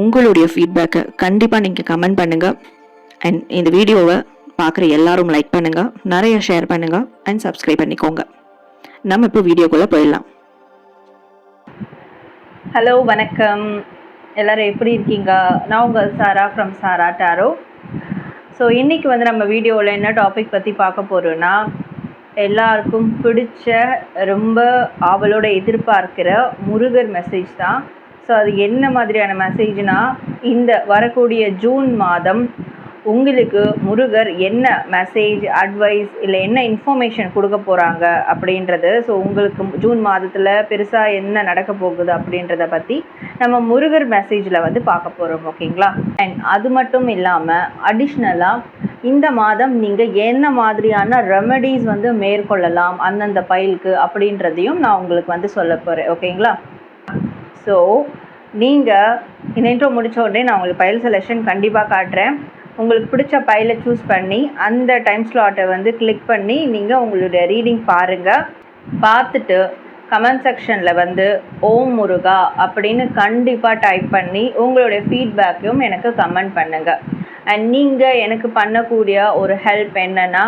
உங்களுடைய ஃபீட்பேக்கை கண்டிப்பாக நீங்கள் கமெண்ட் பண்ணுங்கள் அண்ட் இந்த வீடியோவை பார்க்குற எல்லாரும் லைக் பண்ணுங்கள் நிறைய ஷேர் பண்ணுங்கள் அண்ட் சப்ஸ்கிரைப் பண்ணிக்கோங்க. நம்ம இப்போ வீடியோக்குள்ளே போயிடலாம். ஹலோ வணக்கம். எல்லாரும் எப்படி இருக்கீங்க? நான் உங்கள் Sara from Sara tarot so இன்றைக்கி வந்து நம்ம வீடியோவில் என்ன டாபிக் பற்றி பார்க்க போகிறோன்னா எல்லாருக்கும் பிடிச்ச ரொம்ப ஆவலோட எதிர்பார்க்கிற முருகர் மெசேஜ் தான். ஸோ அது என்ன மாதிரியான மெசேஜ்னா இந்த வரக்கூடிய ஜூன் மாதம் உங்களுக்கு முருகர் என்ன மெசேஜ் அட்வைஸ் இல்லை என்ன இன்ஃபர்மேஷன் கொடுக்க போகிறாங்க அப்படின்றது ஸோ உங்களுக்கு ஜூன் மாதத்தில் பெருசாக என்ன நடக்க போகுது அப்படின்றத பற்றி நம்ம முருகர் மெசேஜில் வந்து பார்க்க போகிறோம் ஓகேங்களா அண்ட் அது மட்டும் இல்லாமல் அடிஷ்னலாக இந்த மாதம் நீங்கள் என்ன மாதிரியான ரெமடிஸ் வந்து மேற்கொள்ளலாம் அந்தந்த பயிலுக்கு அப்படின்றதையும் நான் உங்களுக்கு வந்து சொல்ல போகிறேன் ஓகேங்களா ஸோ நீங்கள் இந்த இன்ட்ரோ முடிச்ச உடனே நான் உங்களுக்கு பயில் செலெக்ஷன் கண்டிப்பாக காட்டுறேன். உங்களுக்கு பிடிச்ச பயிலை சூஸ் பண்ணி அந்த டைம் ஸ்லாட்டை வந்து கிளிக் பண்ணி நீங்கள் உங்களுடைய ரீடிங் பாருங்கள் பார்த்துட்டு கமெண்ட் செக்ஷனில் வந்து ஓம் முருகா அப்படின்னு கண்டிப்பாக டைப் பண்ணி உங்களுடைய ஃபீட்பேக்கையும் எனக்கு கமெண்ட் பண்ணுங்கள் அண்ட் நீங்கள் எனக்கு பண்ணக்கூடிய ஒரு ஹெல்ப் என்னென்னா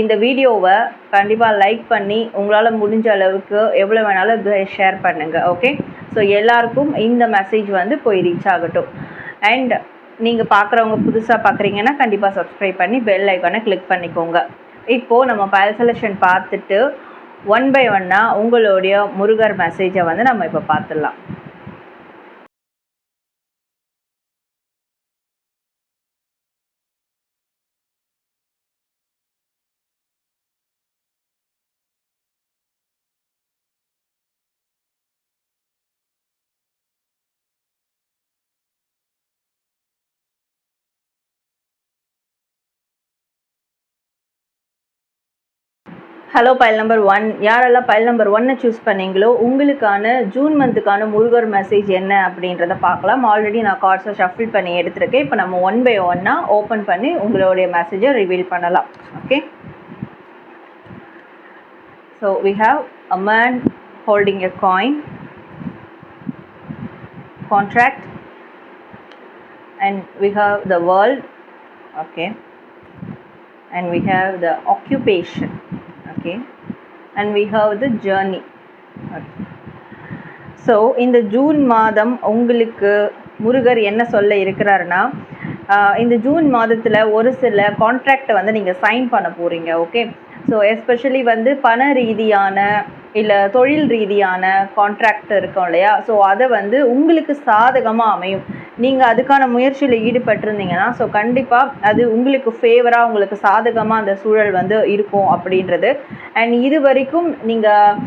இந்த வீடியோவை கண்டிப்பாக லைக் பண்ணி உங்களால் முடிஞ்ச அளவுக்கு எவ்வளோ வேணாலும் ஷேர் பண்ணுங்கள் ஓகே ஸோ எல்லாருக்கும் இந்த மெசேஜ் வந்து போய் ரீச் ஆகட்டும். அண்ட் நீங்கள் பார்க்குறவங்க புதுசாக பார்க்குறீங்கன்னா கண்டிப்பாக சப்ஸ்கிரைப் பண்ணி பெல் ஐக்கானை கிளிக் பண்ணிக்கோங்க. இப்போது நம்ம பயல் செலெக்ஷன் பார்த்துட்டு ஒன் பை ஒன்னாக உங்களுடைய முருகர் மெசேஜை வந்து நம்ம இப்போ பார்த்துடலாம். ஹலோ பைல் நம்பர் ஒன் யாரெல்லாம் பைல் நம்பர் ஒன்னை சூஸ் பண்ணீங்களோ உங்களுக்கான ஜூன் மந்த்துக்கான முருகர் மெசேஜ் என்ன அப்படின்றத பார்க்கலாம். ஆல்ரெடி நான் கார்ட்ஸை ஷஃபில் பண்ணி எடுத்திருக்கேன். இப்போ நம்ம ஒன் பை ஒன்னாக ஓப்பன் பண்ணி உங்களுடைய மெசேஜை ரிவீல் பண்ணலாம். Okay so we have a man holding a coin contract and we have the world okay and we have the occupation okay. And we have the journey. So இந்த June மாதம் உங்களுக்கு முருகர் என்ன சொல்ல இருக்கிறாருன்னா இந்த ஜூன் மாதத்தில் ஒரு சில கான்ட்ராக்டை வந்து நீங்கள் சைன் பண்ண போகிறீங்க ஓகே ஸோ எஸ்பெஷலி வந்து பண ரீதியான இல்லை தொழில் ரீதியான கான்ட்ராக்ட் இருக்கும் இல்லையா? ஸோ அதை வந்து உங்களுக்கு சாதகமாக அமையும். நீங்கள் அதுக்கான முயற்சியில் ஈடுபட்டிருந்தீங்கன்னா ஸோ கண்டிப்பாக அது உங்களுக்கு ஃபேவராக உங்களுக்கு சாதகமாக அந்த சூழல் வந்து இருக்கும் அப்படின்றது. அண்ட் இது வரைக்கும் நீங்கள்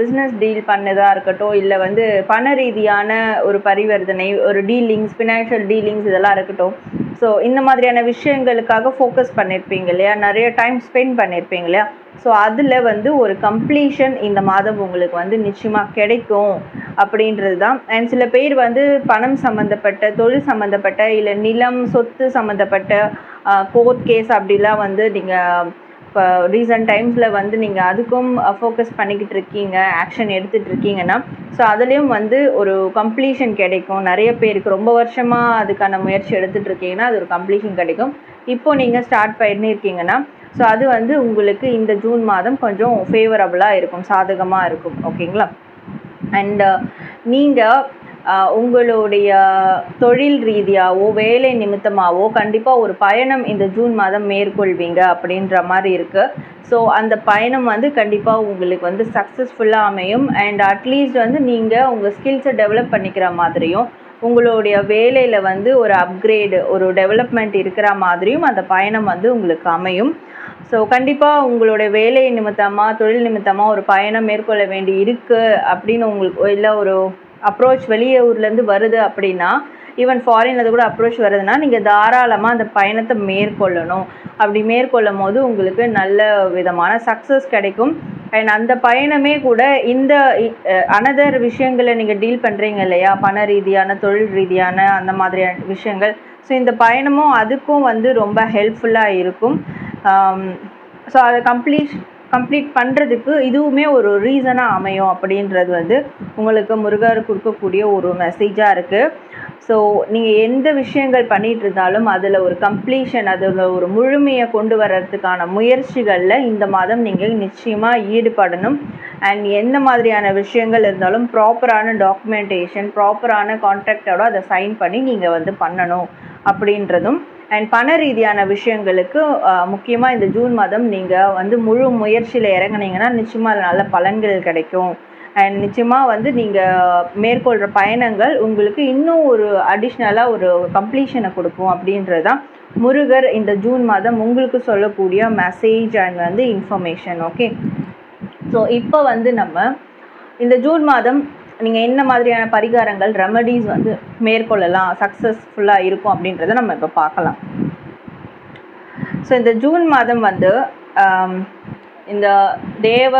பிஸ்னஸ் டீல் பண்ணதாக இருக்கட்டும் இல்லை வந்து பண ரீதியான ஒரு பரிவர்த்தனை ஒரு டீலிங்ஸ் ஃபினான்ஷியல் டீலிங்ஸ் இதெல்லாம் இருக்கட்டும் ஸோ இந்த மாதிரியான விஷயங்களுக்காக ஃபோக்கஸ் பண்ணியிருப்பீங்க இல்லையா? நிறைய டைம் ஸ்பெண்ட் பண்ணியிருப்பீங்க இல்லையா? ஸோ அதில் வந்து ஒரு கம்ப்ளீஷன் இந்த மாதம் உங்களுக்கு வந்து நிச்சயமாக கிடைக்கும் அப்படின்றது தான் அண்ட் சில பேர் வந்து பணம் சம்மந்தப்பட்ட தொழில் சம்மந்தப்பட்ட இல்லை நிலம் சொத்து சம்மந்தப்பட்ட கோர்ட் கேஸ் அப்படிலாம் வந்து நீங்கள் இப்போ ரீசன்ட் டைம்ஸில் வந்து நீங்கள் அதுக்கும் ஃபோக்கஸ் பண்ணிக்கிட்டு இருக்கீங்க ஆக்ஷன் எடுத்துகிட்டு இருக்கீங்கன்னா ஸோ அதுலேயும் வந்து ஒரு கம்ப்ளீஷன் கிடைக்கும். நிறைய பேருக்கு ரொம்ப வருஷமாக அதுக்கான முயற்சி எடுத்துகிட்டு இருக்கீங்கன்னா அது ஒரு கம்ப்ளீஷன் கிடைக்கும். இப்போ நீங்கள் ஸ்டார்ட் பண்ணியிருக்கீங்கன்னா ஸோ அது வந்து உங்களுக்கு இந்த ஜூன் மாதம் கொஞ்சம் ஃபேவரபுளாக இருக்கும் சாதகமாக இருக்கும். ஓகேங்களா அண்ட் நீங்கள் உங்களுடைய தொழில் ரீதியாகவோ வேலை நிமித்தமாகவோ கண்டிப்பாக ஒரு பயணம் இந்த ஜூன் மாதம் மேற்கொள்வீங்க அப்படின்ற மாதிரி இருக்குது ஸோ அந்த பயணம் வந்து கண்டிப்பாக உங்களுக்கு வந்து சக்ஸஸ்ஃபுல்லாக அமையும். அண்ட் அட்லீஸ்ட் வந்து நீங்கள் உங்கள் ஸ்கில்ஸை டெவலப் பண்ணிக்கிற மாதிரியும் உங்களுடைய வேலையில் வந்து ஒரு அப்கிரேடு ஒரு டெவலப்மெண்ட் இருக்கிற மாதிரியும் அந்த பயணம் வந்து உங்களுக்கு அமையும். ஸோ கண்டிப்பாக உங்களுடைய வேலை நிமித்தமாக தொழில் நிமித்தமாக ஒரு பயணம் மேற்கொள்ள வேண்டி இருக்குது அப்படின்னு உங்களுக்கு இல்லை ஒரு அப்ரோச் வெளியே ஊர்லேருந்து வருது அப்படின்னா ஈவன் ஃபாரின்லேருந்து கூட அப்ரோச் வருதுன்னா நீங்கள் தாராளமாக அந்த பயணத்தை மேற்கொள்ளணும். அப்படி மேற்கொள்ளும் போது உங்களுக்கு நல்ல விதமான சக்ஸஸ் கிடைக்கும். அண்ட் அந்த பயணமே கூட இந்த அனதர் விஷயங்களை நீங்கள் டீல் பண்ணுறீங்க இல்லையா? பண ரீதியான தொழில் ரீதியான அந்த மாதிரியான விஷயங்கள். ஸோ இந்த பயணமும் அதுக்கும் வந்து ரொம்ப ஹெல்ப்ஃபுல்லாக இருக்கும். Um, ஸோ அதை கம்ப்ளீட் கம்ப்ளீட் பண்ணுறதுக்கு இதுவுமே ஒரு ரீசனாக அமையும் அப்படின்றது வந்து உங்களுக்கு முருகர் கொடுக்கக்கூடிய ஒரு மெசேஜாக இருக்குது ஸோ நீங்கள் எந்த விஷயங்கள் பண்ணிகிட்டு இருந்தாலும் அதில் ஒரு கம்ப்ளீஷன் அதில் ஒரு முழுமையை கொண்டு வர்றதுக்கான முயற்சிகளில் இந்த மாதம் நீங்கள் நிச்சயமாக ஈடுபடணும். அண்ட் எந்த மாதிரியான விஷயங்கள் இருந்தாலும் ப்ராப்பரான டாக்குமெண்டேஷன் ப்ராப்பரான கான்ட்ராக்டோட அதை சைன் பண்ணி நீங்கள் வந்து பண்ணணும் அப்படின்றதும் அண்ட் பண ரீதியான விஷயங்களுக்கு முக்கியமாக இந்த ஜூன் மாதம் நீங்கள் வந்து முழு முயற்சியில் இறங்குனீங்கன்னா நிச்சயமாக அது நல்ல பலன்கள் கிடைக்கும். அண்ட் நிச்சயமாக வந்து நீங்கள் மேற்கொள்கிற பயணங்கள் உங்களுக்கு இன்னும் ஒரு அடிஷ்னலாக ஒரு கம்ப்ளீஷனை கொடுக்கும் அப்படின்றது தான் முருகர் இந்த ஜூன் மாதம் உங்களுக்கு சொல்லக்கூடிய மெசேஜ் அண்ட் வந்து இன்ஃபர்மேஷன் ஓகே ஸோ இப்போ வந்து நம்ம இந்த ஜூன் மாதம் நீங்கள் என்ன மாதிரியான பரிகாரங்கள் ரெமடிஸ் வந்து மேற்கொள்ளலாம் சக்ஸஸ்ஃபுல்லாக இருக்கும் அப்படின்றத நம்ம இப்போ பார்க்கலாம். ஸோ இந்த ஜூன் மாதம் வந்து இந்த தேவ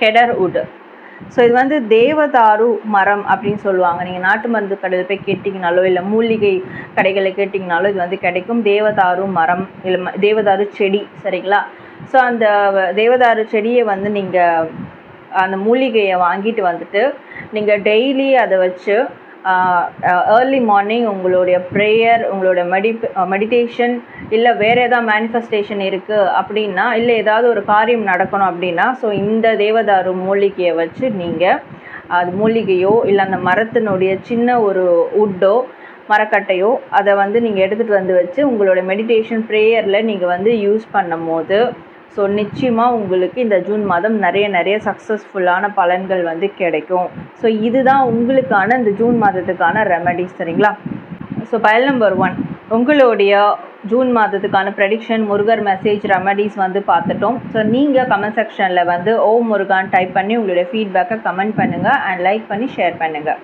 கெடர் உட். ஸோ இது வந்து தேவதாரு மரம் அப்படின்னு சொல்லுவாங்க. நீங்கள் நாட்டு மருந்து கடையில் போய் கேட்டிங்கனாலோ இல்லை மூலிகை கடைகளில் கேட்டிங்கனாலோ இது வந்து கிடைக்கும் தேவதாரு மரம் இல்லை தேவதாரு செடி சரிங்களா? ஸோ அந்த தேவதாரு செடியை வந்து நீங்கள் அந்த மூலிகையை வாங்கிட்டு வந்துட்டு நீங்கள் டெய்லி அதை வச்சு ஏர்லி மார்னிங் உங்களுடைய ப்ரேயர் உங்களுடைய மெடி மெடிடேஷன் இல்லை வேறு ஏதாவது மேனிஃபெஸ்டேஷன் இருக்குது அப்படின்னா இல்லை ஏதாவது ஒரு காரியம் நடக்கணும் அப்படின்னா ஸோ இந்த தேவதாரு மூலிகையை வச்சு நீங்கள் அது மூலிகையோ இல்லை அந்த மரத்தினுடைய சின்ன ஒரு உட்டோ மரக்கட்டையோ அதை வந்து நீங்கள் எடுத்துகிட்டு வந்து வச்சு உங்களோட மெடிடேஷன் ப்ரேயரில் நீங்கள் வந்து யூஸ் பண்ணும் போது ஸோ நிச்சயமாக உங்களுக்கு இந்த ஜூன் மாதம் நிறைய நிறைய சக்ஸஸ்ஃபுல்லான பலன்கள் வந்து கிடைக்கும். ஸோ இதுதான் உங்களுக்கான இந்த ஜூன் மாதத்துக்கான ரெமடிஸ் சரிங்களா? ஸோ பயல் நம்பர் ஒன் உங்களுடைய ஜூன் மாதத்துக்கான ப்ரெடிக்ஷன் முருகர் மெசேஜ் ரெமடிஸ் வந்து பார்த்துட்டோம். ஸோ நீங்கள் கமெண்ட் செக்ஷனில் வந்து ஓ முருகான் டைப் பண்ணி உங்களுடைய ஃபீட்பேக்கை கமெண்ட் பண்ணுங்கள் அண்ட் லைக் பண்ணி ஷேர் பண்ணுங்கள்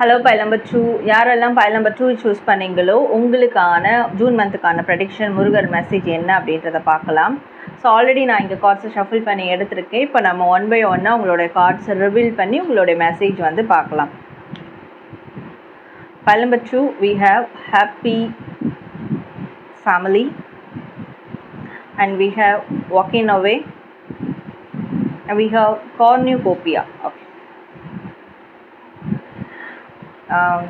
ஹலோ பைல் நம்பர் டூ யாரெல்லாம் பைல் நம்பர் டூ சூஸ் பண்ணீங்களோ உங்களுக்கான ஜூன் மந்த்துக்கான ப்ரடிக்ஷன் முருகர் மெசேஜ் என்ன அப்படின்றத பார்க்கலாம். ஸோ ஆல்ரெடி நான் இங்கே கார்ட்ஸை ஷஃபில் பண்ணி எடுத்திருக்கேன். இப்போ நம்ம ஒன் பை ஒன்னாக உங்களுடைய கார்ட்ஸை ரிவீல் பண்ணி உங்களுடைய மெசேஜ் வந்து பார்க்கலாம். Pile number two we have happy family and we have walking away we have cornucopia okay Um,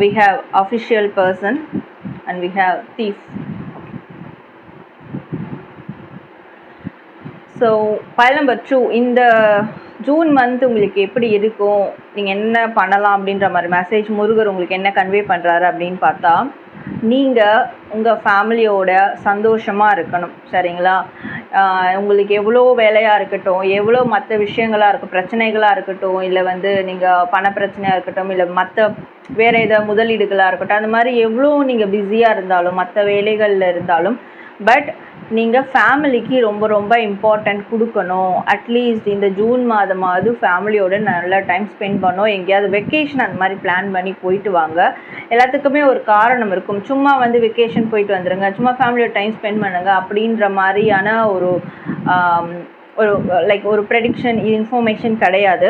we have official person and we have thief so file number two இந்த June month உங்களுக்கு எப்படி இருக்கும்? நீங்கள் என்ன பண்ணலாம் அப்படின்ற மாதிரி message Murugar உங்களுக்கு என்ன கன்வே பண்ணுறாரு அப்படின்னு பார்த்தா நீங்கள் உங்கள் ஃபேமிலியோட சந்தோஷமாக இருக்கணும். சரிங்களா? உங்களுக்கு எவ்வளோ வேலையாக இருக்கட்டும் எவ்வளோ மற்ற விஷயங்களாக இருக்கும் பிரச்சனைகளாக இருக்கட்டும் இல்லை வந்து நீங்கள் பண பிரச்சனையாக இருக்கட்டும் இல்லை மற்ற வேறு ஏதாவது முதலீடுகளாக இருக்கட்டும் அந்த மாதிரி எவ்வளோ நீங்கள் பிஸியாக இருந்தாலும் மற்ற வேலைகளில் இருந்தாலும் பட் நீங்கள் ஃபேமிலிக்கு ரொம்ப ரொம்ப இம்பார்ட்டன்ட் கொடுக்கணும். அட்லீஸ்ட் இந்த ஜூன் மாதமாவது ஃபேமிலியோட நல்லா டைம் ஸ்பெண்ட் பண்ணோம் எங்கேயாவது வெக்கேஷன் அந்த மாதிரி பிளான் பண்ணி போயிட்டு வாங்க. எல்லாத்துக்குமே ஒரு காரணம் இருக்கும். சும்மா வந்து வெக்கேஷன் போயிட்டு வந்துடுங்க சும்மா ஃபேமிலியோட டைம் ஸ்பெண்ட் பண்ணுங்க. அப்படின்ற மாதிரியான ஒரு ஒரு லைக் ஒரு ப்ரெடிக்ஷன் இன்ஃபர்மேஷன் கிடையாது.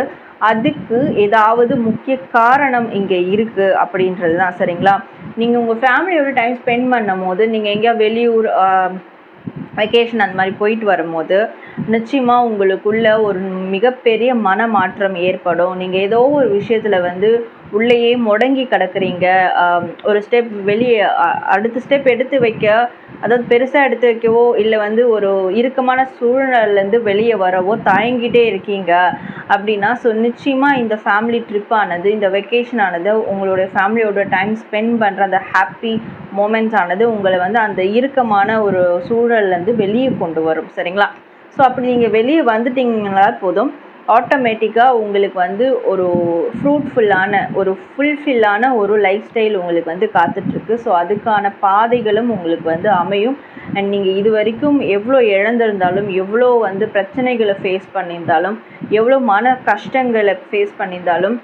அதுக்கு ஏதாவது முக்கிய காரணம் இங்கே இருக்குது அப்படின்றது தான் சரிங்களா? நீங்கள் உங்கள் ஃபேமிலியோட டைம் ஸ்பெண்ட் பண்ணும் போது நீங்கள் எங்கேயா வெளியூர் வெக்கேஷன் அந்த மாதிரி போயிட்டு வரும்போது நிச்சயமாக உங்களுக்குள்ள ஒரு மிகப்பெரிய மன மாற்றம் ஏற்படும். நீங்கள் ஏதோ ஒரு விஷயத்தில் வந்து உள்ளேயே முடங்கி கிடக்குறீங்க. ஒரு ஸ்டெப் வெளியே அடுத்த ஸ்டெப் எடுத்து வைக்க அதாவது பெருசாக எடுத்து வைக்கவோ இல்லை வந்து ஒரு இறுக்கமான சூழ்நிலையிலேருந்து வெளியே வரவோ தயங்கிட்டே இருக்கீங்க அப்படின்னா ஸோ நிச்சயமாக இந்த ஃபேமிலி ட்ரிப் ஆனது இந்த வெக்கேஷன் ஆனது உங்களுடைய ஃபேமிலியோட டைம் ஸ்பெண்ட் பண்ணுற அந்த ஹாப்பி மூமெண்ட்ஸ் ஆனது உங்களை வந்து அந்த இறுக்கமான ஒரு சூழல்லேருந்து வெளியே கொண்டு வரும். சரிங்களா? ஸோ அப்படி நீங்கள் வெளியே வந்துட்டீங்கன்னா போதும். ஆட்டோமேட்டிக்காக உங்களுக்கு வந்து ஒரு ஃப்ரூட்ஃபுல்லான ஒரு ஃபுல்ஃபில்லான ஒரு லைஃப் ஸ்டைல் உங்களுக்கு வந்து காத்துட்ருக்கு. ஸோ அதுக்கான பாதைகளும் உங்களுக்கு வந்து அமையும். அண்ட் நீங்கள் இது வரைக்கும் எவ்வளோ இழந்திருந்தாலும் எவ்வளோ வந்து பிரச்சனைகளை ஃபேஸ் பண்ணியிருந்தாலும் எவ்வளோ மன கஷ்டங்களை ஃபேஸ் பண்ணியிருந்தாலும்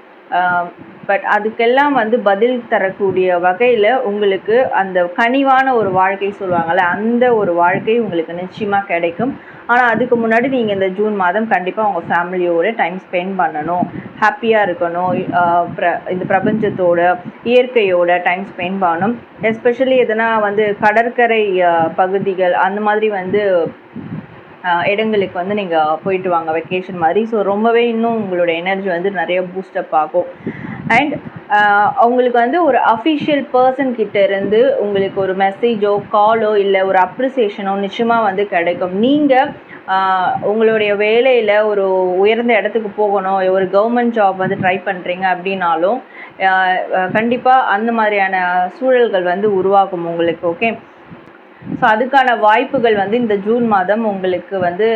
பட் அதுக்கெல்லாம் வந்து பதில் தரக்கூடிய வகையில் உங்களுக்கு அந்த கனிவான ஒரு வாழ்க்கை சொல்லுவாங்கள்ல அந்த ஒரு வாழ்க்கை உங்களுக்கு நிச்சயமாக கிடைக்கும். ஆனால் அதுக்கு முன்னாடி நீங்கள் இந்த ஜூன் மாதம் கண்டிப்பாக உங்கள் ஃபேமிலியோட டைம் ஸ்பெண்ட் பண்ணணும். ஹாப்பியாக இருக்கணும். ப்ர இந்த பிரபஞ்சத்தோட இயற்கையோட டைம் ஸ்பெண்ட் பண்ணணும். எஸ்பெஷலி எதனா வந்து கடற்கரை பகுதிகள் அந்த மாதிரி வந்து இடங்களுக்கு வந்து நீங்கள் போயிட்டு வாங்க வெக்கேஷன் மாதிரி. ஸோ ரொம்பவே இன்னும் உங்களோட எனர்ஜி வந்து நிறைய பூஸ்டப் ஆகும். அண்ட் uh, அவங்களுக்கு வந்து ஒரு அஃபிஷியல் பர்சன் கிட்ட இருந்து உங்களுக்கு ஒரு மெசேஜோ காலோ இல்லை ஒரு அப்ரிசியேஷனோ நிச்சயமாக வந்து கிடைக்கும். நீங்கள் uh, உங்களுடைய வேலையில் ஒரு உயர்ந்த இடத்துக்கு போகணும் ஒரு கவர்மெண்ட் ஜாப் வந்து ட்ரை பண்ணுறீங்க அப்படின்னாலும் uh, கண்டிப்பாக அந்த மாதிரியான சூழல்கள் வந்து உருவாகும் உங்களுக்கு ஓகே ஸோ அதுக்கான வாய்ப்புகள் வந்து இந்த ஜூன் மாதம் உங்களுக்கு வந்து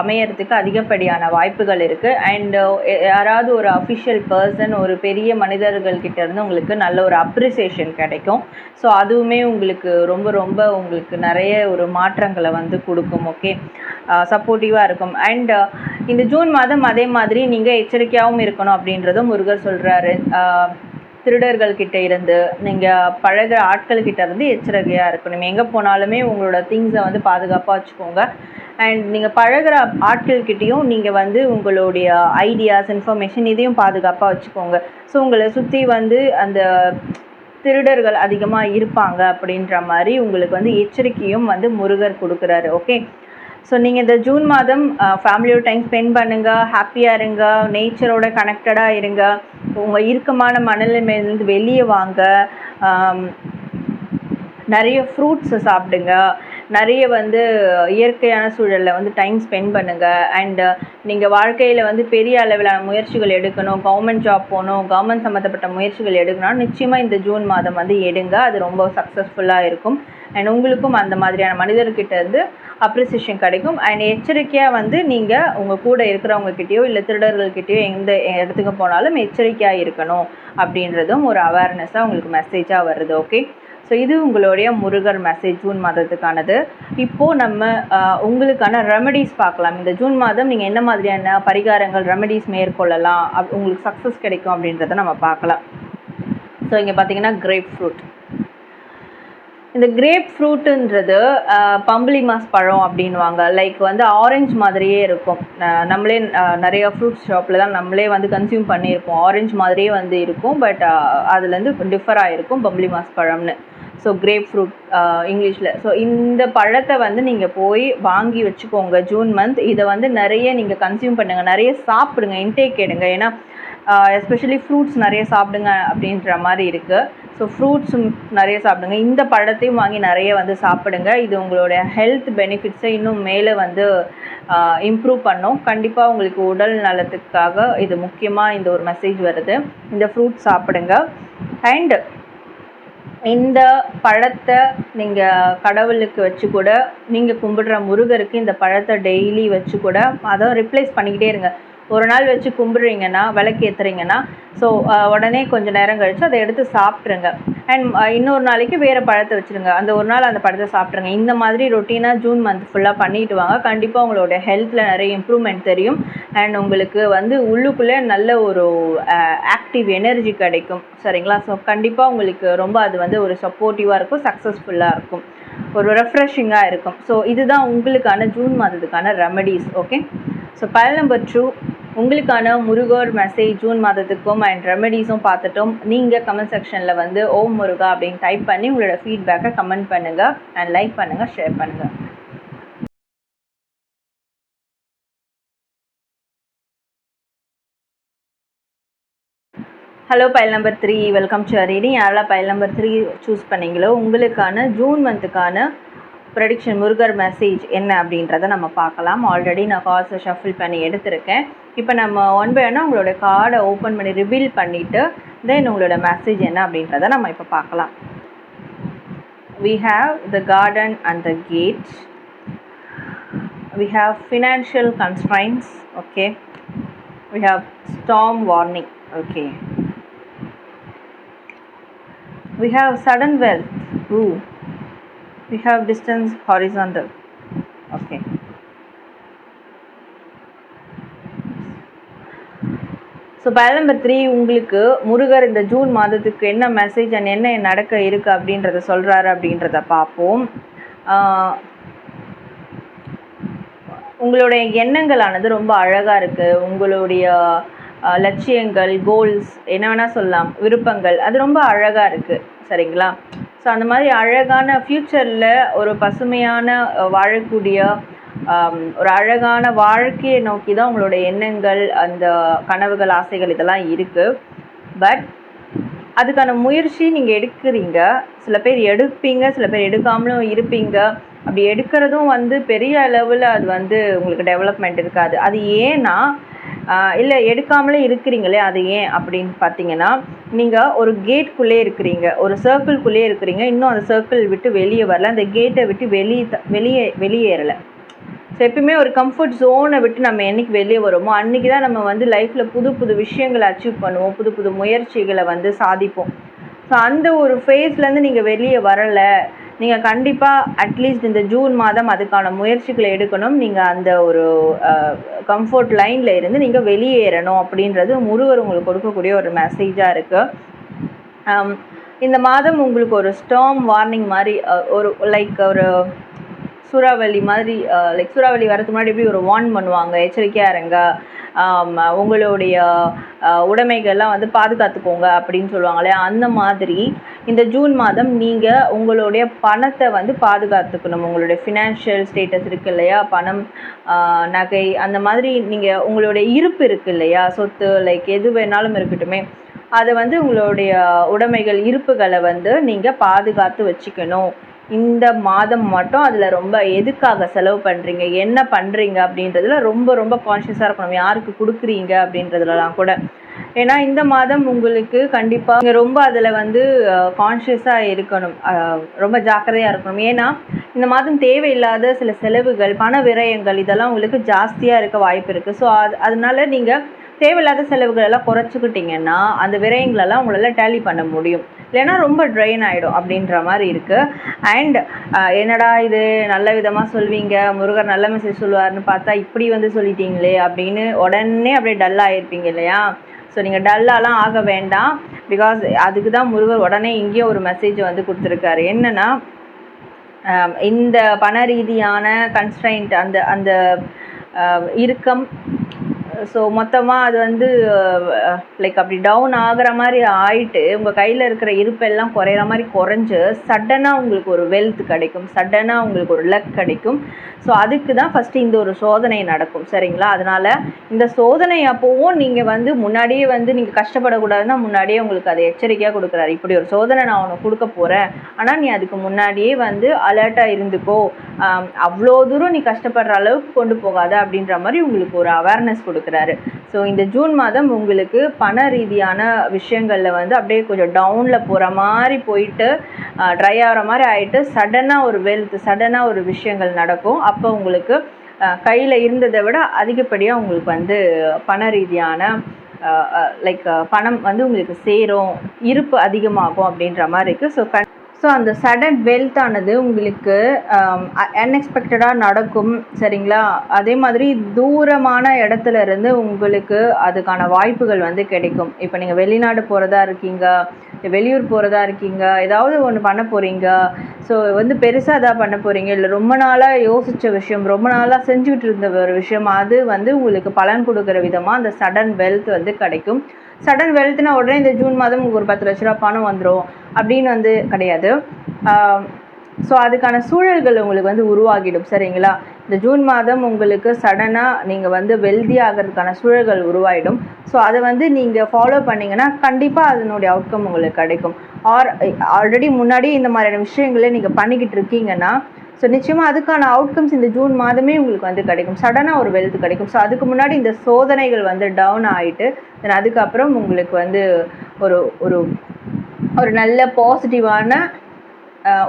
அமையறதுக்கு அதிகப்படியான வாய்ப்புகள் இருக்குது அண்டு யாராவது ஒரு அஃபிஷியல் பர்சன் ஒரு பெரிய மனிதர்கள்கிட்ட இருந்து உங்களுக்கு நல்ல ஒரு அப்ரிசியேஷன் கிடைக்கும். ஸோ அதுவுமே உங்களுக்கு ரொம்ப ரொம்ப உங்களுக்கு நிறைய ஒரு மாற்றங்களை வந்து கொடுக்கும் ஓகே சப்போர்ட்டிவாக இருக்கும். அண்ட் இந்த ஜூன் மாதம் அதே மாதிரி நீங்கள் எச்சரிக்கையாகவும் இருக்கணும் அப்படின்றதும் முருகர் சொல்கிறாரு திருடர்கள்கிட்ட இருந்து நீங்கள் பழகுற ஆட்கள்கிட்ட இருந்து எச்சரிக்கையாக இருக்கணும். எங்கே போனாலுமே உங்களோட திங்ஸை வந்து பாதுகாப்பாக வச்சுக்கோங்க. அண்ட் நீங்கள் பழகுற ஆட்கள் கிட்டேயும் நீங்கள் வந்து உங்களுடைய ஐடியாஸ் இன்ஃபர்மேஷன் இதையும் பாதுகாப்பாக வச்சுக்கோங்க. ஸோ உங்களை சுற்றி வந்து அந்த திருடர்கள் அதிகமாக இருப்பாங்க அப்படின்ற மாதிரி உங்களுக்கு வந்து எச்சரிக்கையும் வந்து முருகர் கொடுக்குறாரு. ஓகே ஸோ நீங்கள் இந்த ஜூன் மாதம் ஃபேமிலியோட டைம் ஸ்பெண்ட் பண்ணுங்கள் ஹாப்பியாக இருங்க நேச்சரோட கனெக்டடாக இருங்க உங்கள் இறுக்கமான மனநிலைமையிலேருந்து வெளியே வாங்க நிறைய ஃப்ரூட்ஸை சாப்பிடுங்க. நிறைய வந்து இயற்கையான சூழலில் வந்து டைம் ஸ்பெண்ட் பண்ணுங்கள் அண்டு நீங்கள் வாழ்க்கையில் வந்து பெரிய அளவிலான முயற்சிகள் எடுக்கணும். கவர்மெண்ட் ஜாப் போகணும் கவர்மெண்ட் சம்மந்தப்பட்ட முயற்சிகள் எடுக்கணும் நிச்சயமாக இந்த ஜூன் மாதம் வந்து எடுங்க. அது ரொம்ப சக்ஸஸ்ஃபுல்லாக இருக்கும். அண்ட் உங்களுக்கும் அந்த மாதிரியான மனிதர்கிட்ட இருந்து அப்ரிசியேஷன் கிடைக்கும். அண்ட் எச்சரிக்கையாக வந்து நீங்கள் உங்கள் கூட இருக்கிறவங்கக்கிட்டேயோ இல்லை திருடர்கள்கிட்டயோ எந்த இடத்துக்கு போனாலும் எச்சரிக்கையாக இருக்கணும். அப்படின்றதும் ஒரு அவேர்னஸாக உங்களுக்கு மெசேஜாக வருது ஓகே ஸோ இது உங்களுடைய முருகர் மெசேஜ் ஜூன் மாதத்துக்கானது. இப்போது நம்ம உங்களுக்கான ரெமடிஸ் பார்க்கலாம். இந்த ஜூன் மாதம் நீங்கள் என்ன மாதிரியான பரிகாரங்கள் ரெமடிஸ் மேற்கொள்ளலாம் அப் உங்களுக்கு சக்ஸஸ் கிடைக்கும் அப்படின்றத நம்ம பார்க்கலாம். ஸோ இங்கே பார்த்தீங்கன்னா கிரேப் ஃப்ரூட் இந்த கிரேப் ஃப்ரூட்டுன்றது பம்பளி மாஸ் பழம் அப்படின்வாங்க லைக் வந்து ஆரஞ்சு மாதிரியே இருக்கும். நம்மளே நிறைய ஃப்ரூட் ஷாப்பில் தான் நம்மளே வந்து கன்சியூம் பண்ணியிருப்போம். ஆரஞ்சு மாதிரியே வந்து இருக்கும் பட் அதுலேருந்து டிஃபர் ஆகிருக்கும் பம்பளி மாஸ் பழம்னு. ஸோ கிரேப் ஃப்ரூட் இங்கிலீஷில் ஸோ இந்த பழத்தை வந்து நீங்கள் போய் வாங்கி வச்சுக்கோங்க ஜூன் மந்த் இதை வந்து நிறைய நீங்கள் கன்சியூம் பண்ணுங்கள் நிறைய சாப்பிடுங்க இன்டேக் எடுங்க. ஏன்னா uh, எஸ்பெஷலி ஃப்ரூட்ஸ் நிறைய சாப்பிடுங்க அப்படின்ற மாதிரி இருக்குது ஸோ ஃப்ரூட்ஸும் நிறைய சாப்பிடுங்க. இந்த பழத்தையும் வாங்கி நிறைய வந்து சாப்பிடுங்க. இது உங்களுடைய ஹெல்த் பெனிஃபிட்ஸை இன்னும் மேலே வந்து uh, இம்ப்ரூவ் பண்ணும். கண்டிப்பாக உங்களுக்கு உடல் நலத்துக்காக இது முக்கியமாக இந்த ஒரு மெசேஜ் வருது. இந்த ஃப்ரூட் சாப்பிடுங்க. அண்ட் இந்த பழத்தை நீங்கள் கடவுளுக்கு வச்சு கூட நீங்கள் கும்பிடுற முருகருக்கு இந்த பழத்தை டெய்லி வச்சு கூட அதை ரிப்ளேஸ் பண்ணிக்கிட்டே இருங்க. ஒரு நாள் வச்சு கும்பிடுறீங்கன்னா விளக்கு ஏற்றுறீங்கன்னா ஸோ உடனே கொஞ்சம் நேரம் கழித்து அதை எடுத்து சாப்பிட்ருங்க அண்ட் இன்னொரு நாளைக்கு வேறு பழத்தை வச்சுருங்க. அந்த ஒரு நாள் அந்த பழத்தை சாப்பிட்ருங்க இந்த மாதிரி ரொட்டீனாக ஜூன் மந்த் ஃபுல்லாக பண்ணிட்டு வாங்க. கண்டிப்பாக உங்களோட ஹெல்த்தில் நிறைய இம்ப்ரூவ்மெண்ட் தெரியும். அண்ட் உங்களுக்கு வந்து உள்ளுக்குள்ளே நல்ல ஒரு ஆக்டிவ் எனர்ஜி கிடைக்கும். சரிங்களா? ஸோ கண்டிப்பாக உங்களுக்கு ரொம்ப அது வந்து ஒரு சப்போர்ட்டிவாக இருக்கும் சக்ஸஸ்ஃபுல்லாக இருக்கும். ஒரு ரெஃப்ரெஷிங்காக இருக்கும். ஸோ இதுதான் உங்களுக்கான ஜூன் மாதத்துக்கான remedies okay so pile number two உங்களுக்கான முருகர் மெசேஜ் ஜூன் மாதத்துக்கும் அண்ட் ரெமெடிஸும் பார்த்துட்டோம். நீங்கள் கமெண்ட் செக்ஷனில் வந்து ஓம் முருகா அப்படின்னு டைப் பண்ணி உங்களோட ஃபீட்பேக்கை கமெண்ட் பண்ணுங்கள் அண்ட் லைக் பண்ணுங்கள் ஷேர் பண்ணுங்கள் hello pile number three welcome to reading யாரெல்லாம் பைல் நம்பர் த்ரீ சூஸ் பண்ணீங்களோ உங்களுக்கான ஜூன் மந்த்துக்கான ப்ரடிக்ஷன் முருகர் மெசேஜ் என்ன அப்படின்றத நம்ம பார்க்கலாம். ஆல்ரெடி நான் கார்ஸை ஷஃபில் பண்ணி எடுத்திருக்கேன். இப்போ நம்ம ஒன் பை ஒன்னா உங்களோட கார்டை ஓப்பன் பண்ணி ரிவீல் பண்ணிவிட்டு தென் உங்களோட மெசேஜ் என்ன அப்படின்றத நம்ம இப்போ பார்க்கலாம். We have the garden and the gate we have financial constraints okay we have storm warning okay we have sudden wealth. Ooh. We have distance horizontal. Okay. So pile number three உங்களுக்கு முருகர் இந்த June மாதத்துக்கு என்ன message and என்ன நடக்க இருக்குது அப்படின்றத சொல்கிறாரு அப்படின்றத பார்ப்போம். உங்களுடைய எண்ணங்களானது ரொம்ப அழகாக இருக்குது உங்களுடைய லட்சியங்கள் கோல்ஸ் என்ன வேணால் சொல்லலாம். விருப்பங்கள் அது ரொம்ப அழகாக இருக்குது சரிங்களா? ஸோ அந்த மாதிரி அழகான ஃப்யூச்சரில் ஒரு பசுமையான வாழக்கூடிய ஒரு அழகான வாழ்க்கையை நோக்கி தான் உங்களோட எண்ணங்கள் அந்த கனவுகள் ஆசைகள் இதெல்லாம் இருக்குது பட் அதுக்கான முயற்சி நீங்கள் எடுக்கிறீங்க. சில பேர் எடுப்பீங்க சில பேர் எடுக்காமலும் இருப்பீங்க. அப்படி எடுக்கிறதும் வந்து பெரிய அளவில் அது வந்து உங்களுக்கு டெவலப்மெண்ட் இருக்காது. அது ஏன்னா இல்லை எடுக்காமலே இருக்கிறீங்களே அது ஏன் அப்படின்னு பார்த்தீங்கன்னா நீங்கள் ஒரு கேட்குள்ளே இருக்கிறீங்க ஒரு சர்க்கிள்குள்ளே இருக்கிறீங்க இன்னும் அந்த சர்க்கிள் விட்டு வெளியே வரல அந்த கேட்டை விட்டு வெளியே த- வெளியே வெளியேறலை ஸோ எப்பயுமே ஒரு கம்ஃபர்ட் ஜோனை விட்டு நம்ம என்றைக்கு வெளியே வரோமோ அன்றைக்கி தான் நம்ம வந்து லைஃப்பில் புது புது விஷயங்களை அச்சீவ் பண்ணுவோம் புது புது முயற்சிகளை வந்து சாதிப்போம். ஸோ அந்த ஒரு ஃபேஸ்லேருந்து நீங்கள் வெளியே வரலை நீங்கள் கண்டிப்பாக அட்லீஸ்ட் இந்த ஜூன் மாதம் அதுக்கான முயற்சிகளை எடுக்கணும். நீங்கள் அந்த ஒரு கம்ஃபர்ட் லைனில் இருந்து நீங்கள் வெளியேறணும் அப்படின்றது முருகர் உங்களுக்கு கொடுக்கக்கூடிய ஒரு மெசேஜாக இருக்குது இந்த மாதம் உங்களுக்கு ஒரு ஸ்டாம் வார்னிங் மாதிரி ஒரு லைக் ஒரு சூறாவளி மாதிரி லைக் சூறாவளி வரதுக்கு முன்னாடி எப்படி ஒரு வார்ன் பண்ணுவாங்க? எச்சரிக்கையாக இருங்க. உங்களுடைய உடைமைகள்லாம் வந்து பாதுகாத்துக்கோங்க அப்படின்னு சொல்லுவாங்களே அந்த மாதிரி இந்த ஜூன் மாதம் நீங்கள் உங்களுடைய பணத்தை வந்து பாதுகாத்துக்கணும். உங்களுடைய ஃபினான்ஷியல் ஸ்டேட்டஸ் இருக்கு இல்லையா? பணம் நகை அந்த மாதிரி நீங்கள் உங்களுடைய இருப்பு இருக்கு இல்லையா? சொத்து லைக் எது வேணாலும் இருக்கட்டுமே அதை வந்து உங்களுடைய உடைமைகள் இருப்புகளை வந்து நீங்கள் பாதுகாத்து வச்சுக்கணும். இந்த மாதம் மட்டும் அதில் ரொம்ப எதுக்காக செலவு பண்ணுறீங்க என்ன பண்ணுறீங்க அப்படின்றதுல ரொம்ப ரொம்ப கான்ஷியஸாக இருக்கணும். யாருக்கு கொடுக்குறீங்க? அப்படின்றதுலலாம் கூட. ஏன்னா இந்த மாதம் உங்களுக்கு கண்டிப்பாக நீங்கள் ரொம்ப அதில் வந்து கான்ஷியஸாக இருக்கணும். ரொம்ப ஜாக்கிரதையாக இருக்கணும். ஏன்னா இந்த மாதம் தேவையில்லாத சில செலவுகள் பண விரயங்கள் இதெல்லாம் உங்களுக்கு ஜாஸ்தியாக இருக்க வாய்ப்பு இருக்குது ஸோ அது அதனால நீங்கள் தேவையில்லாத செலவுகள் எல்லாம் குறைச்சிக்கிட்டிங்கன்னா அந்த விரயங்களெல்லாம் உங்களால் டேலி பண்ண முடியும். இல்லைன்னா ரொம்ப ட்ரெயின் ஆகிடும் அப்படின்ற மாதிரி இருக்குது அண்ட் என்னடா இது நல்ல விதமாக சொல்வீங்க? முருகர் நல்ல மெசேஜ் சொல்லுவார்னு பார்த்தா இப்படி வந்து சொல்லிட்டீங்களே அப்படின்னு உடனே அப்படியே டல்லாகிருப்பீங்க இல்லையா? ஸோ நீங்கள் டல்லாலாம் ஆக வேண்டாம். பிகாஸ் அதுக்கு தான் முருகர் உடனே இங்கேயே ஒரு மெசேஜ் வந்து கொடுத்துருக்காரு. என்னென்னா இந்த பண ரீதியான கன்ஸ்ட்ரைண்ட் அந்த அந்த இறுக்கம் ஸோ மொத்தமாக அது வந்து லைக் அப்படி டவுன் ஆகிற மாதிரி ஆயிட்டு உங்கள் கையில் இருக்கிற இருப்பெல்லாம் குறையிற மாதிரி குறைஞ்சு சடனாக உங்களுக்கு ஒரு வெல்த் கிடைக்கும். சடனாக உங்களுக்கு ஒரு லக் கிடைக்கும். ஸோ அதுக்கு தான் ஃபஸ்ட்டு இந்த ஒரு சோதனை நடக்கும். சரிங்களா? அதனால் இந்த சோதனை அப்போவும் நீங்கள் வந்து முன்னாடியே வந்து நீங்கள் கஷ்டப்படக்கூடாதுன்னா முன்னாடியே உங்களுக்கு அதை எச்சரிக்கையாக கொடுக்குறாரு. இப்படி ஒரு சோதனை நான் உனக்கு கொடுக்க போகிறேன் ஆனால் நீ அதுக்கு முன்னாடியே வந்து அலர்ட்டாக இருந்துக்கோ. அவ்வளோ தூரம் நீ கஷ்டப்படுற அளவுக்கு கொண்டு போகாத அப்படின்ற மாதிரி உங்களுக்கு ஒரு அவேர்னஸ் பார்க்குறாரு. ஸோ இந்த ஜூன் மாதம் உங்களுக்கு பண ரீதியான விஷயங்களில் வந்து அப்படியே கொஞ்சம் டவுனில் போகிற மாதிரி போயிட்டு ட்ரை ஆகிற மாதிரி ஆகிட்டு சடனாக ஒரு வெல்த் சடனாக ஒரு விஷயங்கள் நடக்கும். அப்போ உங்களுக்கு கையில் இருந்ததை விட அதிகப்படியாக உங்களுக்கு வந்து பண ரீதியான லைக் பணம் வந்து உங்களுக்கு சேரும் இருப்பு அதிகமாகும் அப்படின்ற மாதிரி இருக்குது ஸோ கண் ஸோ அந்த சடன் வெல்த் ஆனது உங்களுக்கு um, அன்எக்ஸ்பெக்டடாக நடக்கும் சரிங்களா? அதே மாதிரி தூரமான இடத்துல இருந்து உங்களுக்கு அதுக்கான வாய்ப்புகள் வந்து கிடைக்கும். இப்போ நீங்கள் வெளிநாடு போகிறதா இருக்கீங்க வெளியூர் போகிறதா இருக்கீங்க ஏதாவது ஒன்று பண்ண போகிறீங்க ஸோ வந்து பெருசாக எதாவது பண்ண போகிறீங்க இல்லை ரொம்ப நாளாக யோசித்த விஷயம் ரொம்ப நாளாக செஞ்சுக்கிட்டு இருந்த ஒரு விஷயம் அது வந்து உங்களுக்கு பலன் கொடுக்குற விதமாக அந்த சடன் வெல்த் வந்து கிடைக்கும். சடன் வெல்த்னா உடனே இந்த ஜூன் மாதம் உங்களுக்கு ஒரு பத்து லட்ச ரூபா பணம் வந்துடும் அப்படின்னு வந்து கிடையாது. ஸோ அதுக்கான சூழல்கள் உங்களுக்கு வந்து உருவாகிடும் சரிங்களா? இந்த ஜூன் மாதம் உங்களுக்கு சடனாக நீங்கள் வந்து வெல்தி ஆகிறதுக்கான சூழல்கள் உருவாகிடும் ஸோ அதை வந்து நீங்கள் ஃபாலோ பண்ணிங்கன்னா கண்டிப்பாக அதனுடைய அவுட்கம் உங்களுக்கு கிடைக்கும். ஆர் ஆல்ரெடி முன்னாடி இந்த மாதிரியான விஷயங்களை நீங்கள் பண்ணிக்கிட்டு இருக்கீங்கன்னா ஸோ நிச்சயமாக அதுக்கான அவுட்கம்ஸ் இந்த ஜூன் மாதமே உங்களுக்கு வந்து கிடைக்கும். சடனாக ஒரு வெல்த் கிடைக்கும். ஸோ அதுக்கு முன்னாடி இந்த சோதனைகள் வந்து டவுன் ஆகிட்டு தென் அதுக்கப்புறம் உங்களுக்கு வந்து ஒரு ஒரு ஒரு நல்ல பாசிட்டிவான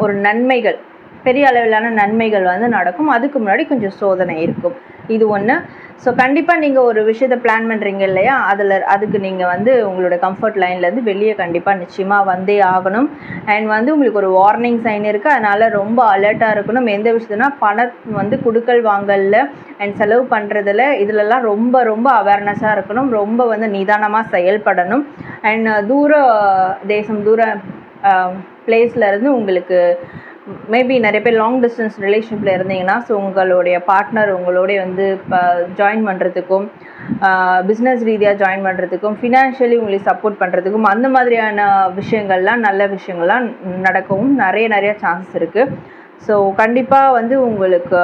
ஒரு நன்மைகள் பெரிய அளவிலான நன்மைகள் வந்து நடக்கும். அதுக்கு முன்னாடி கொஞ்சம் சோதனை இருக்கும். இது ஒன்று ஸோ கண்டிப்பாக நீங்கள் ஒரு விஷயத்தை பிளான் பண்ணுறீங்க இல்லையா? அதில் அதுக்கு நீங்கள் வந்து உங்களோட கம்ஃபர்ட் லைன்லேருந்து வெளியே கண்டிப்பாக நிச்சயமாக வந்தே ஆகணும். அண்ட் வந்து உங்களுக்கு ஒரு வார்னிங் சைன் இருக்குது அதனால் ரொம்ப அலர்ட்டாக இருக்கணும். எந்த விஷயத்துனா பணம் வந்து கொடுக்கல் வாங்கலில் அண்ட் செலவு பண்ணுறதுல இதிலெல்லாம் ரொம்ப ரொம்ப அவேர்னஸாக இருக்கணும். ரொம்ப வந்து நிதானமாக செயல்படணும். அண்ட் தூர தேசம் தூர பிளேஸ்லேருந்து உங்களுக்கு மேபி நிறைய பேர் லாங் டிஸ்டன்ஸ் ரிலேஷன்ஷிப்பில் இருந்தீங்கன்னா ஸோ உங்களுடைய பார்ட்னர் உங்களோடய வந்து இப்போ ஜாயின் பண்ணுறதுக்கும் பிஸ்னஸ் ரீதியாக ஜாயின் பண்ணுறதுக்கும் ஃபினான்ஷியலி உங்களுக்கு சப்போர்ட் பண்ணுறதுக்கும் அந்த மாதிரியான விஷயங்கள்லாம் நல்ல விஷயங்கள்லாம் நடக்கவும் நிறைய நிறைய சான்சஸ் இருக்குது ஸோ கண்டிப்பாக வந்து உங்களுக்கு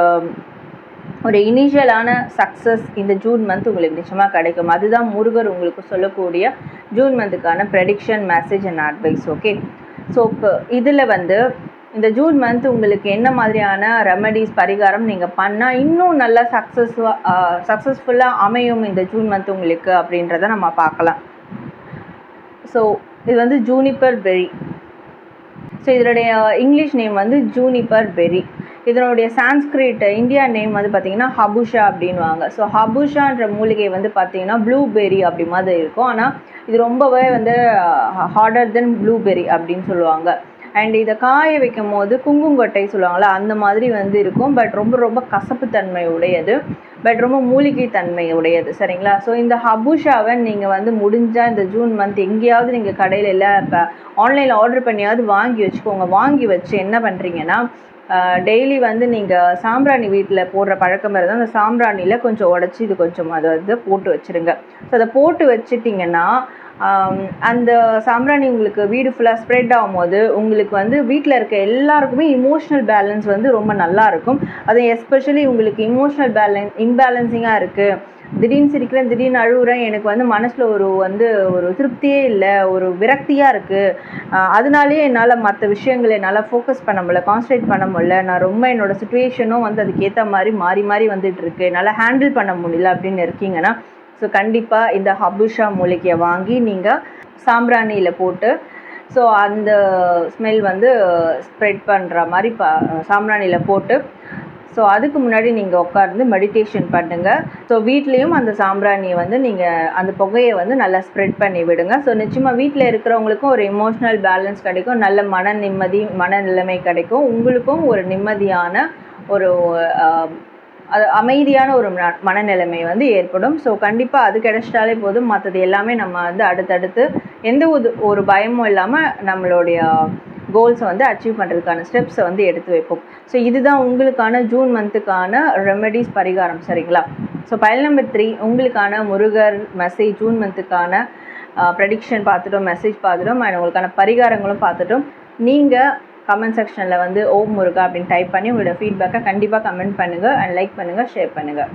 ஒரு இனிஷியலான சக்ஸஸ் இந்த ஜூன் மந்த் உங்களுக்கு நிச்சயமாக கிடைக்கும். அதுதான் முருகர் உங்களுக்கு சொல்லக்கூடிய June மந்த்துக்கான prediction message and advice okay so இப்போ இதில் வந்து இந்த ஜூன் மந்த் உங்களுக்கு என்ன மாதிரியான ரெமடிஸ் பரிகாரம் நீங்கள் பண்ணால் இன்னும் நல்லா சக்ஸஸ்வாக சக்ஸஸ்ஃபுல்லாக அமையும் இந்த ஜூன் மந்த் உங்களுக்கு அப்படின்றத நம்ம பார்க்கலாம். ஸோ இது வந்து ஜூனிப்பர் பெரி ஸோ இதனுடைய இங்கிலீஷ் நேம் வந்து ஜூனிப்பர் பெரி இதனுடைய சான்ஸ்கிரிட் இந்தியா நேம் வந்து பார்த்தீங்கன்னா ஹபுஷா அப்படின்வாங்க ஸோ ஹபுஷான்ற மூலிகை வந்து பார்த்தீங்கன்னா ப்ளூபெரி அப்படி மாதிரி இருக்கும். ஆனால் இது ரொம்பவே வந்து ஹார்டர் தென் ப்ளூபெரி அப்படின்னு சொல்லுவாங்க. அண்ட் இதை காய வைக்கும் போது குங்குங்கொட்டை சொல்லுவாங்கள்ல அந்த மாதிரி வந்து இருக்கும். பட் ரொம்ப ரொம்ப கசப்பு தன்மை உடையது பட் ரொம்ப மூலிகை தன்மை உடையது சரிங்களா? ஸோ இந்த ஹபுஷாவை நீங்கள் வந்து முடிஞ்சால் இந்த ஜூன் மந்த் எங்கேயாவது நீங்கள் கடையில் இல்லை இப்போ ஆன்லைனில் ஆர்டர் பண்ணியாவது வாங்கி வச்சுக்கோங்க. வாங்கி வச்சு என்ன பண்ணுறீங்கன்னா டெய்லி வந்து நீங்கள் சாம்பிராணி வீட்டில் போடுற பழக்கம் இருந்தால் அந்த சாம்பிராணியில் கொஞ்சம் உடச்சி இது கொஞ்சம் அதை வந்து போட்டு வச்சுருங்க. ஸோ அதை போட்டு வச்சிட்டிங்கன்னா அந்த சாம்பிராணி உங்களுக்கு வீடு ஃபுல்லாக ஸ்ப்ரெட் ஆகும்போது உங்களுக்கு வந்து வீட்டில் இருக்க எல்லாருக்குமே இமோஷனல் பேலன்ஸ் வந்து ரொம்ப நல்லாயிருக்கும் அது எஸ்பெஷலி உங்களுக்கு இமோஷனல் பேலன்ஸ் இம்பேலன்சிங்காக இருக்குது திடீர்னு சிரிக்கிறேன் திடீர்னு அழுகுறேன் எனக்கு வந்து மனசில் ஒரு வந்து ஒரு திருப்தியே இல்லை ஒரு விரக்தியாக இருக்குது அதனாலேயே என்னால் மற்ற விஷயங்களை என்னால் ஃபோக்கஸ் பண்ண முடியல கான்சன்ட்ரேட் பண்ண முடியல. நான் ரொம்ப என்னோட சுச்சுவேஷனும் வந்து அதுக்கேற்ற மாதிரி மாறி மாறி வந்துட்டு இருக்கு. என்னால் ஹேண்டில் பண்ண முடியல அப்படின்னு இருக்கீங்கன்னா ஸோ கண்டிப்பாக இந்த ஹபுஷா மூலிகையை வாங்கி நீங்கள் சாம்பிராணியில் போட்டு ஸோ அந்த ஸ்மெல் வந்து ஸ்ப்ரெட் பண்ணுற மாதிரி ப சாம்பிராணியில் போட்டு ஸோ அதுக்கு முன்னாடி நீங்கள் உட்கார்ந்து மெடிடேஷன் பண்ணுங்கள் ஸோ வீட்லேயும் அந்த சாம்பிராணியை வந்து நீங்கள் அந்த புகையை வந்து நல்லா ஸ்ப்ரெட் பண்ணி விடுங்க. ஸோ நிச்சயமாக வீட்டில் இருக்கிறவங்களுக்கும் ஒரு எமோஷ்னல் பேலன்ஸ் கிடைக்கும் நல்ல மன நிம்மதி மன நிலைமை கிடைக்கும். உங்களுக்கும் ஒரு நிம்மதியான ஒரு அது அமைதியான ஒரு மனநிலைமை வந்து ஏற்படும். ஸோ கண்டிப்பாக அது கிடைச்சிட்டாலே போதும். மற்றது எல்லாமே நம்ம வந்து அடுத்தடுத்து எந்த ஒரு ஒரு பயமும் இல்லாமல் நம்மளுடைய கோல்ஸை வந்து அச்சீவ் பண்ணுறதுக்கான ஸ்டெப்ஸை வந்து எடுத்து வைப்போம். ஸோ இதுதான் உங்களுக்கான ஜூன் மந்த்துக்கான ரெமெடிஸ் பரிகாரம். சரிங்களா? ஸோ பயல் நம்பர் த்ரீ உங்களுக்கான முருகர் மெசேஜ் ஜூன் மந்த்துக்கான ப்ரெடிக்ஷன் பார்த்துட்டோம் மெசேஜ் பார்த்துட்டோம் அண்ட் உங்களுக்கான பரிகாரங்களும் பார்த்துட்டோம். நீங்கள் கமெண்ட் செக்ஷனில் வந்து ஓம் முருகா அப்படின்னு டைப் பண்ணி உங்களோட ஃபீட்பேக்கை கண்டிப்பாக கமெண்ட் பண்ணுங்கள் அண்ட் லைக் பண்ணுங்கள் ஷேர் பண்ணுங்கள்